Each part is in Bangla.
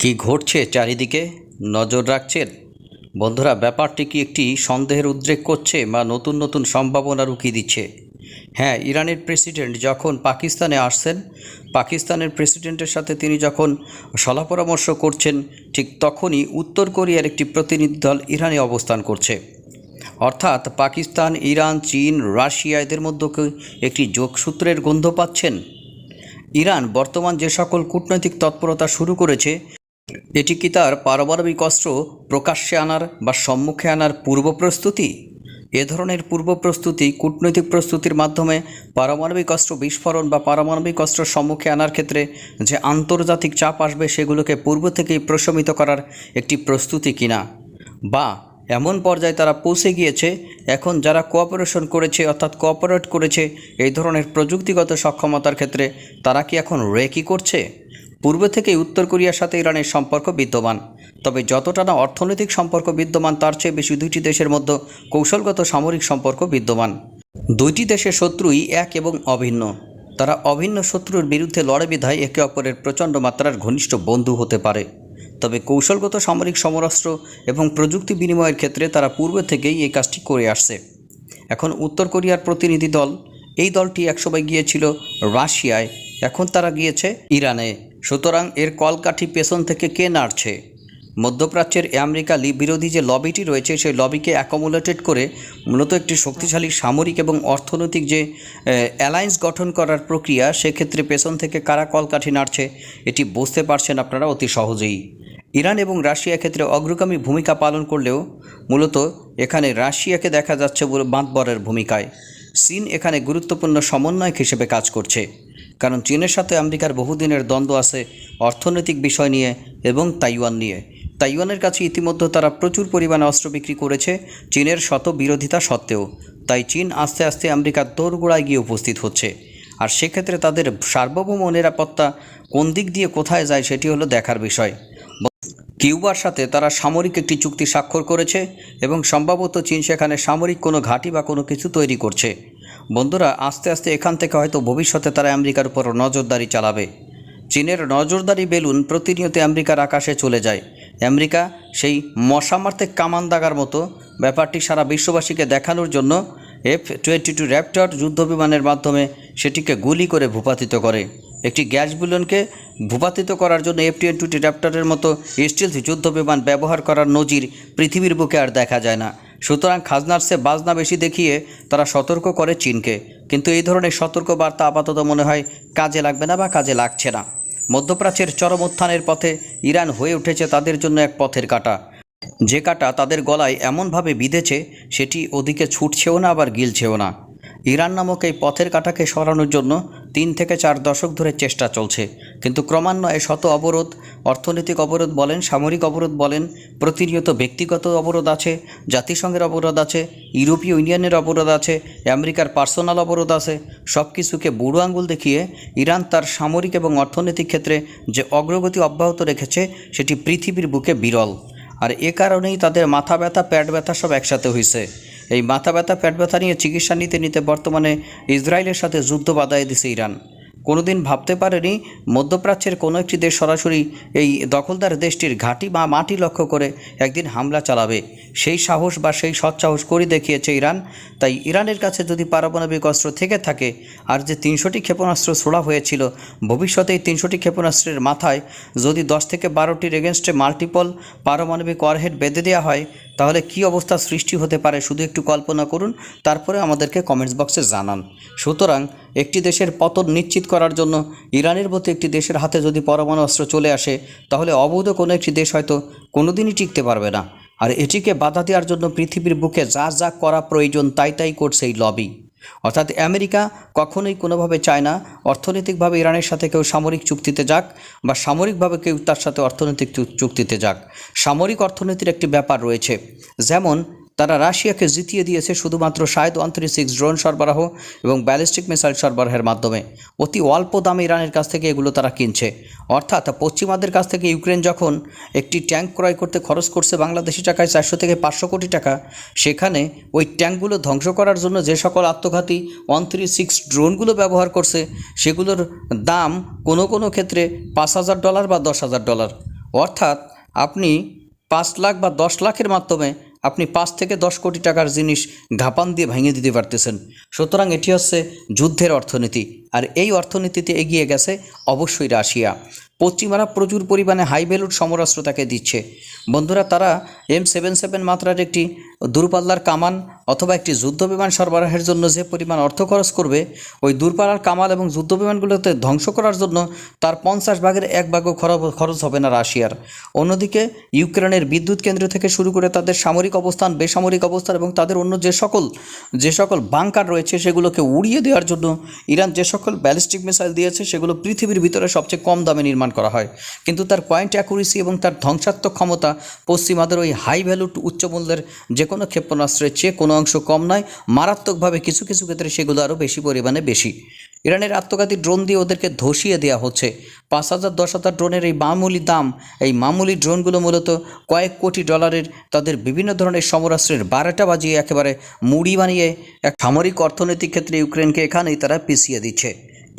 কি ঘটছে চারিদিকে? নজর রাখছেন? বন্ধুরা, ব্যাপারটি কি একটি সন্দেহের উদ্রেক করছে বা নতুন নতুন সম্ভাবনা রুকিয়ে দিচ্ছে? হ্যাঁ ইরানের প্রেসিডেন্ট যখন পাকিস্তানে আসছেন, পাকিস্তানের প্রেসিডেন্টের সাথে তিনি যখন সলা পরামর্শ করছেন, ঠিক তখনই উত্তর কোরিয়ার একটি প্রতিনিধি দল ইরানে অবস্থান করছে। অর্থাৎ পাকিস্তান, ইরান, চীন, রাশিয়া এদের মধ্যে একটি যোগসূত্রের গন্ধ পাচ্ছেন? ইরান বর্তমান যে সকল কূটনৈতিক তৎপরতা শুরু করেছে এটি কি তার পারমাণবিক অস্ত্র প্রকাশ্যে আনার বা সম্মুখে আনার পূর্ব প্রস্তুতি? এ ধরনের পূর্ব প্রস্তুতি কূটনৈতিক প্রস্তুতির মাধ্যমে পারমাণবিক অস্ত্র বিস্ফোরণ বা পারমাণবিক অস্ত্র সম্মুখে আনার ক্ষেত্রে যে আন্তর্জাতিক চাপ আসবে সেগুলোকে পূর্ব থেকেই প্রশমিত করার একটি প্রস্তুতি কিনা? বা, এমন পর্যায়ে তারা পৌঁছে গিয়েছে, এখন যারা কোঅপারেশন করেছে অর্থাৎ কোঅপারেট করেছে এই ধরনের প্রযুক্তিগত সক্ষমতার ক্ষেত্রে তারা কি এখন রেকি করছে? পূর্ব থেকেই উত্তর কোরিয়ার সাথে ইরানের সম্পর্ক বিদ্যমান। তবে যতটা না অর্থনৈতিক সম্পর্ক বিদ্যমান, তার চেয়ে বেশি দুইটি দেশের মধ্যে কৌশলগত সামরিক সম্পর্ক বিদ্যমান। দুইটি দেশের শত্রুই এক এবং অভিন্ন। তারা অভিন্ন শত্রুর বিরুদ্ধে লড়ে বিধায় একে অপরের প্রচণ্ড মাত্রার ঘনিষ্ঠ বন্ধু হতে পারে। তবে কৌশলগত সামরিক সমরাস্ত্র এবং প্রযুক্তি বিনিময়ের ক্ষেত্রে তারা পূর্ব থেকেই এই কাজটি করে আসছে। এখন উত্তর কোরিয়ার প্রতিনিধি দল, এই দলটি একসময় গিয়েছিল রাশিয়ায়, এখন তারা গিয়েছে ইরানে। সুতরাং এর কলকাঠি পেছন থেকে কে নাড়ছে? মধ্যপ্রাচ্যের আমেরিকা বিরোধী যে লবিটি রয়েছে, সেই লবিকে অ্যাকোমোলেটেড করে মূলত একটি শক্তিশালী সামরিক এবং অর্থনৈতিক যে অ্যালায়েন্স গঠন করার প্রক্রিয়া, সেক্ষেত্রে পেছন থেকে কারা কলকাঠি নাড়ছে, এটি বুঝতে পারছেন আপনারা অতি সহজেই। ইরান এবং রাশিয়া ক্ষেত্রে অগ্রগামী ভূমিকা পালন করলেও মূলত এখানে রাশিয়াকে দেখা যাচ্ছে বাঁধবরের ভূমিকায়। চীন এখানে গুরুত্বপূর্ণ সমন্বয়ক হিসেবে কাজ করছে। কারণ চীনের সাথে আমেরিকার বহুদিনের দ্বন্দ্ব আছে অর্থনৈতিক বিষয় নিয়ে এবং তাইওয়ান নিয়ে। তাইওয়ানের কাছে ইতিমধ্যে তারা প্রচুর পরিমাণে অস্ত্র বিক্রি করেছে চীনের শত বিরোধিতা সত্ত্বেও। তাই চীন আস্তে আস্তে আমেরিকার দোরগোড়ায় গিয়ে উপস্থিত হচ্ছে। আর সেক্ষেত্রে তাদের সার্বভৌম নিরাপত্তা কোন দিক দিয়ে কোথায় যায় সেটি হলো দেখার বিষয়। কিউবার সাথে তারা সামরিক একটি চুক্তি স্বাক্ষর করেছে এবং সম্ভবত চীন সেখানে সামরিক কোনো ঘাঁটি বা কোনো কিছু তৈরি করছে। বন্ধুরা, আস্তে আস্তে এখান থেকে হয়তো ভবিষ্যতে তারা আমেরিকার উপর নজরদারি চালাবে। চীনের নজরদারি বেলুন প্রতিনিয়ত আমেরিকার আকাশে চলে যায়। আমেরিকা সেই মশা মারতে কামান দাগার মতো ব্যাপারটি সারা বিশ্ববাসীকে দেখানোর জন্য এফ টোয়েন্টি টু র্যাপটর যুদ্ধবিমানের মাধ্যমে সেটিকে গুলি করে ভূপাতিত করে। একটি গ্যাস বুলনকে ভূপাতিত করার জন্য এফ টোয়েন্টি র্যাপটরের মতো স্টিলথ যুদ্ধবিমান ব্যবহার করার নজির পৃথিবীর বুকে আর দেখা যায় না। সুতরাং খাজনার সে বাজনা বেশি দেখিয়ে তারা সতর্ক করে চীনকে। কিন্তু এই ধরনের সতর্ক বার্তা আপাতত মনে হয় কাজে লাগবে না বা কাজে লাগছে না। মধ্যপ্রাচ্যের চরম উত্থানের পথে ইরান হয়ে উঠেছে তাদের জন্য এক পথের কাটা। যে কাটা তাদের গলায় এমনভাবে বিঁধেছে, সেটি ওদিকে ছুটছেও না আবার গিলছেও না। ইরান নামক এই পথের কাটাকে সরানোর জন্য তিন থেকে চার দশক ধরে চেষ্টা চলছে। কিন্তু ক্রমান্বয়ে শত অবরোধ, অর্থনৈতিক অবরোধ বলেন, সামরিক অবরোধ বলেন, প্রতিনিয়ত ব্যক্তিগত অবরোধ আছে, জাতিসংঘের অবরোধ আছে, ইউরোপীয় ইউনিয়নের অবরোধ আছে, আমেরিকার পার্সোনাল অবরোধ আছে সব কিছুকে বুড়ো আঙ্গুল দেখিয়ে ইরান তার সামরিক এবং অর্থনৈতিক ক্ষেত্রে যে অগ্রগতি অব্যাহত রেখেছে, সেটি পৃথিবীর বুকে বিরল। আর এ কারণেই তাদের মাথা ব্যথা, প্যাট ব্যথা সব একসাথে হয়েছে এই মাথা ব্যথা পেট ব্যথা নিয়ে চিকিৎসা নিতে নিতে বর্তমানে ইসরায়েলের সাথে যুদ্ধ বাধায় দিছে ইরান। কোনোদিন ভাবতে পারেনি মধ্যপ্রাচ্যের কোনো একটি দেশ সরাসরি এই দখলদার দেশটির ঘাঁটি বা মাটি লক্ষ্য করে একদিন হামলা চালাবে। সেই সাহস বা সেই সৎসাহস করে দেখিয়েছে ইরান। তাই ইরানের কাছে যদি পারমাণবিক অস্ত্র থেকে থাকে, আর যে তিনশোটি ক্ষেপণাস্ত্র ছোড়া হয়েছিল ভবিষ্যতে এই তিনশোটি ক্ষেপণাস্ত্রের মাথায় যদি দশ থেকে বারোটির এগেনস্টে মাল্টিপল পারমাণবিক ওয়ারহেড বেঁধে দেওয়া হয়, তাহলে কি অবস্থা সৃষ্টি হতে পারে? শুধু একটু কল্পনা করুন, তারপরে আমাদেরকে কমেন্টস বক্সে জানান। সুতরাং একটি দেশের পতন নিশ্চিত করার জন্য ইরানের মতো একটি দেশের হাতে যদি পরমাণু অস্ত্র চলে আসে, তাহলে অবৈধ কোনো একটি দেশ হয়তো কোনোদিনই টিকতে পারবে না। আর এটিকে বাধা দেওয়ার জন্য পৃথিবীর বুকে যা যা করা প্রয়োজন তাই তাই করছে এই লবি অর্থাৎ আমেরিকা কখনোই কোনোভাবে চায় না অর্থনৈতিকভাবে ইরানের সাথে কেউ সামরিক চুক্তিতে যাক বা সামরিকভাবে কেউ তার সাথে অর্থনৈতিক চুক্তিতে যাক। সামরিক অর্থনীতির একটি ব্যাপার রয়েছে, যেমন তারা রাশিয়াকে জিতিয়ে দিয়েছে শুধুমাত্র Shahed one three six drone সরবরাহ এবং ব্যালিস্টিক মিসাইল সরবরাহের মাধ্যমে। অতি অল্প দামে ইরানের কাছ থেকে এগুলো তারা কিনছে। অর্থাৎ পশ্চিমাদের কাছ থেকে ইউক্রেন যখন একটি ট্যাঙ্ক ক্রয় করতে খরচ করছে বাংলাদেশি টাকায় চারশো থেকে পাঁচশো কোটি টাকা, সেখানে ওই ট্যাঙ্কগুলো ধ্বংস করার জন্য যে সকল আত্মঘাতী ওয়ান থ্রি সিক্স ড্রোনগুলো ব্যবহার করছে, সেগুলোর দাম কোনো কোনো ক্ষেত্রে পাঁচ হাজার ডলার বা দশ হাজার ডলার। অর্থাৎ আপনি পাঁচ লাখ বা দশ লাখের মাধ্যমে আপনি পাঁচ থেকে দশ কোটি টাকার জিনিস ঘাপান দিয়ে ভেঙে দিতে পারতেছেন। সুতরাং এটি হচ্ছে যুদ্ধের অর্থনীতি। আর এই অর্থনীতিতে এগিয়ে গেছে অবশ্যই রাশিয়া। পশ্চিমারা প্রচুর পরিমাণে হাই ভ্যালুড সমরাস্ত্র তাকে দিচ্ছে। বন্ধুরা, তারা এম সেভেন সেভেন মাত্রার একটি দূরপাল্লার কামান অথবা একটি যুদ্ধ বিমান সরবরাহের জন্য যে পরিমাণ অর্থ খরচ করবে, ওই দূরপাড়ার কামাল এবং যুদ্ধ বিমানগুলোতে ধ্বংস করার জন্য তার পঞ্চাশ ভাগের এক ভাগও খরচ হবে না রাশিয়ার। অন্যদিকে, ইউক্রেনের বিদ্যুৎ কেন্দ্র থেকে শুরু করে তাদের সামরিক অবস্থান, বেসামরিক অবস্থান এবং তাদের অন্য যে সকল যে সকল বাংকার রয়েছে সেগুলোকে উড়িয়ে দেওয়ার জন্য ইরান যে সকল ব্যালিস্টিক মিসাইল দিয়েছে সেগুলো পৃথিবীর ভিতরে সবচেয়ে কম দামে নির্মাণ করা হয়। কিন্তু তার পয়েন্ট অ্যাকুরেসি এবং তার ধ্বংসাত্মক ক্ষমতা পশ্চিমাদের ওই হাই ভ্যালু উচ্চ মূল্যের যে কোনো ক্ষেপণাস্ত্রের চেয়ে কোনো অংশ কম নয়, মারাত্মকভাবে কিছু কিছু ক্ষেত্রে সেগুলো আরও বেশি পরিমাণে বেশি। ইরানের আত্মঘাতী ড্রোন দিয়ে ওদেরকে ধসিয়ে দেওয়া হচ্ছে। পাঁচ হাজার, দশ হাজার ড্রোনের এই মামুলি দাম, এই মামুলি ড্রোনগুলো মূলত কয়েক কোটি ডলারের তাদের বিভিন্ন ধরনের সমরাস্ত্রের বারোটা বাজিয়ে একেবারে মুড়ি বানিয়ে এক সামরিক অর্থনৈতিক ক্ষেত্রে ইউক্রেনকে এখানেই তারা পিছিয়ে দিচ্ছে।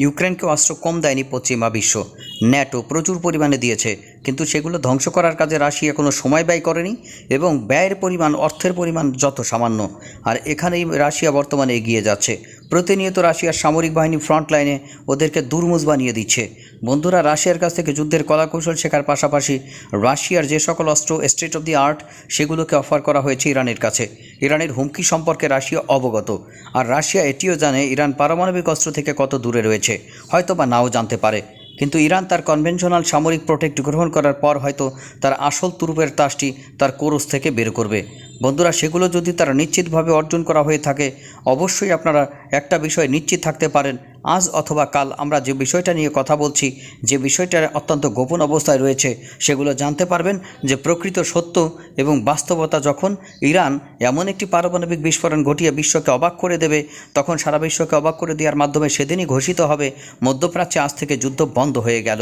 ইউক্রেনকে অস্ত্র কম দেয়নি পশ্চিমা বিশ্ব। ন্যাটো প্রচুর পরিমাণে দিয়েছে। কিন্তু সেগুলো ধ্বংস করার কাজে রাশিয়া কোনো সময় ব্যয় করেনি এবং ব্যয়ের পরিমাণ, অর্থের পরিমাণ যত সামান্য। আর এখানেই রাশিয়া বর্তমানে এগিয়ে যাচ্ছে। প্রতিনিয়ত রাশিয়ার সামরিক বাহিনী ফ্রন্ট লাইনে ওদেরকে দুর্মুজ বানিয়ে দিচ্ছে। বন্ধুরা, রাশিয়ার কাছ থেকে যুদ্ধের কলাকৌশল শেখার পাশাপাশি রাশিয়ার যে সকল অস্ত্র স্টেট অফ দি আর্ট সেগুলোকে অফার করা হয়েছে ইরানের কাছে। ইরানের হুমকি সম্পর্কে রাশিয়া অবগত। আর রাশিয়া এটিও জানে ইরান পারমাণবিক অস্ত্র থেকে কত দূরে রয়েছে। হয়তো বা নাও জানতে পারে। কিন্তু ইরান তার কনভেনশনাল সামরিক প্রোটেক্ট গ্রহণ করার পর হয়তো তার আসল তুরুপের তাসটি তার কোরস থেকে বের করবে। বন্ধুরা, সেগুলো যদি তারা নিশ্চিতভাবে অর্জন করা হয়ে থাকে, অবশ্যই আপনারা একটা বিষয় নিশ্চিত থাকতে পারেন আজ অথবা কাল আমরা যে বিষয়টা নিয়ে কথা বলছি, যে বিষয়টা অত্যন্ত গোপন অবস্থায় রয়েছে, সেগুলো জানতে পারবেন যে প্রকৃত সত্য এবং বাস্তবতা যখন ইরান এমন একটি পারমাণবিক বিস্ফোরণ ঘটিয়ে বিশ্বকে অবাক করে দেবে, তখন সারা বিশ্বকে অবাক করে দেওয়ার মাধ্যমে সেদিনই ঘোষিত হবে, মধ্যপ্রাচ্যে আজ থেকে যুদ্ধ বন্ধ হয়ে গেল।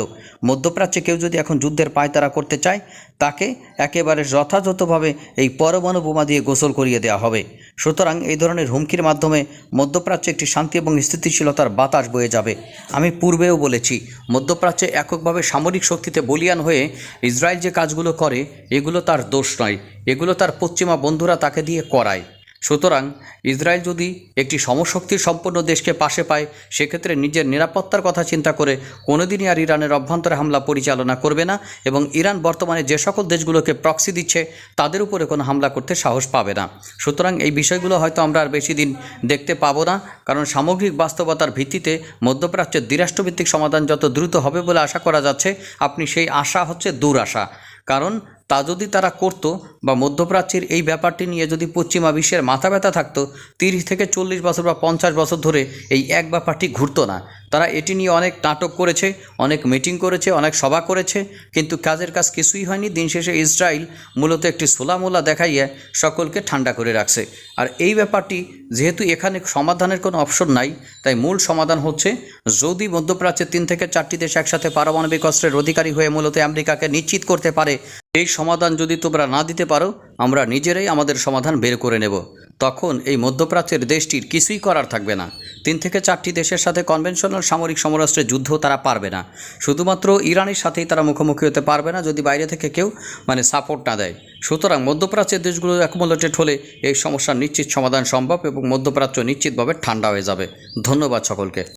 মধ্যপ্রাচ্যে কেউ যদি এখন যুদ্ধের পায়তারা করতে চায়, তাকে একেবারে যথাযথভাবে এই পরমাণু বোমা দিয়ে গোসল করিয়ে দেওয়া হবে। সুতরাং এই ধরনের হুমকির মাধ্যমে মধ্যপ্রাচ্যে একটি শান্তি এবং স্থিতিশীলতার বাতাস বয়ে যাবে। আমি পূর্বেও বলেছি, মধ্যপ্রাচ্যে এককভাবে সামরিক শক্তিতে বলিয়ান হয়ে ইসরায়েল যে কাজগুলো করে, এগুলো তার দোষ নয়। এগুলো তার পশ্চিমা বন্ধুরা তাকে দিয়ে করায়। সুতরাং ইসরায়েল যদি একটি সমশক্তির সম্পন্ন দেশকে পাশে পায়, সেক্ষেত্রে নিজের নিরাপত্তার কথা চিন্তা করে কোনোদিনই আর ইরানের অভ্যন্তরে হামলা পরিচালনা করবে না এবং ইরান বর্তমানে যে সকল দেশগুলোকে প্রক্সি দিচ্ছে, তাদের উপরে কোনো হামলা করতে সাহস পাবে না। সুতরাং এই বিষয়গুলো হয়তো আমরা আর বেশি দিন দেখতে পাবো না, কারণ সামগ্রিক বাস্তবতার ভিত্তিতে মধ্যপ্রাচ্যের দ্বিরাষ্ট্রভিত্তিক সমাধান যত দ্রুত হবে বলে আশা করা যাচ্ছে, আপনি সেই আশা হচ্ছে দূর দুরাশা। কারণ তা যদি তারা করতো বা মধ্যপ্রাচ্যের এই ব্যাপারটি নিয়ে যদি পশ্চিমা বিশ্বের মাথা ব্যথা থাকতো, তিরিশ থেকে চল্লিশ বছর বা পঞ্চাশ বছর ধরে এই এক ব্যাপারটি ঘুরতো না। তারা এটি নিয়ে অনেক নাটক করেছে, অনেক মিটিং করেছে, অনেক সভা করেছে, কিন্তু কাজের কাজ কিছুই হয়নি। দিন শেষে ইসরায়েল মূলত একটি সোলামোলা দেখাইয়ে সকলকে ঠান্ডা করে রাখছে। আর এই ব্যাপারটি যেহেতু এখানে সমাধানের কোনো অপশন নাই, তাই মূল সমাধান হচ্ছে, যদি মধ্যপ্রাচ্যের তিন থেকে চারটি দেশ একসাথে পারমাণবিক অস্ত্রের অধিকারী হয়ে মূলত আমেরিকাকে নিশ্চিত করতে পারে এই সমাধান যদি তোমরা না দিতে পারো, আমরা নিজেরাই আমাদের সমাধান বের করে নেব। তখন এই মধ্যপ্রাচ্যের দেশটির কিছুই করার থাকবে না। তিন থেকে চারটি দেশের সাথে কনভেনশনাল সামরিক সমরাস্ত্রের যুদ্ধ তারা পারবে না। শুধুমাত্র ইরানের সাথেই তারা মুখোমুখি হতে পারবে না যদি বাইরে থেকে কেউ মানে সাপোর্ট না দেয়। সুতরাং মধ্যপ্রাচ্যের দেশগুলো অ্যাকোমোলেটেড হলে এই সমস্যার নিশ্চিত সমাধান সম্ভব এবং মধ্যপ্রাচ্য নিশ্চিতভাবে ঠান্ডা হয়ে যাবে। ধন্যবাদ সকলকে।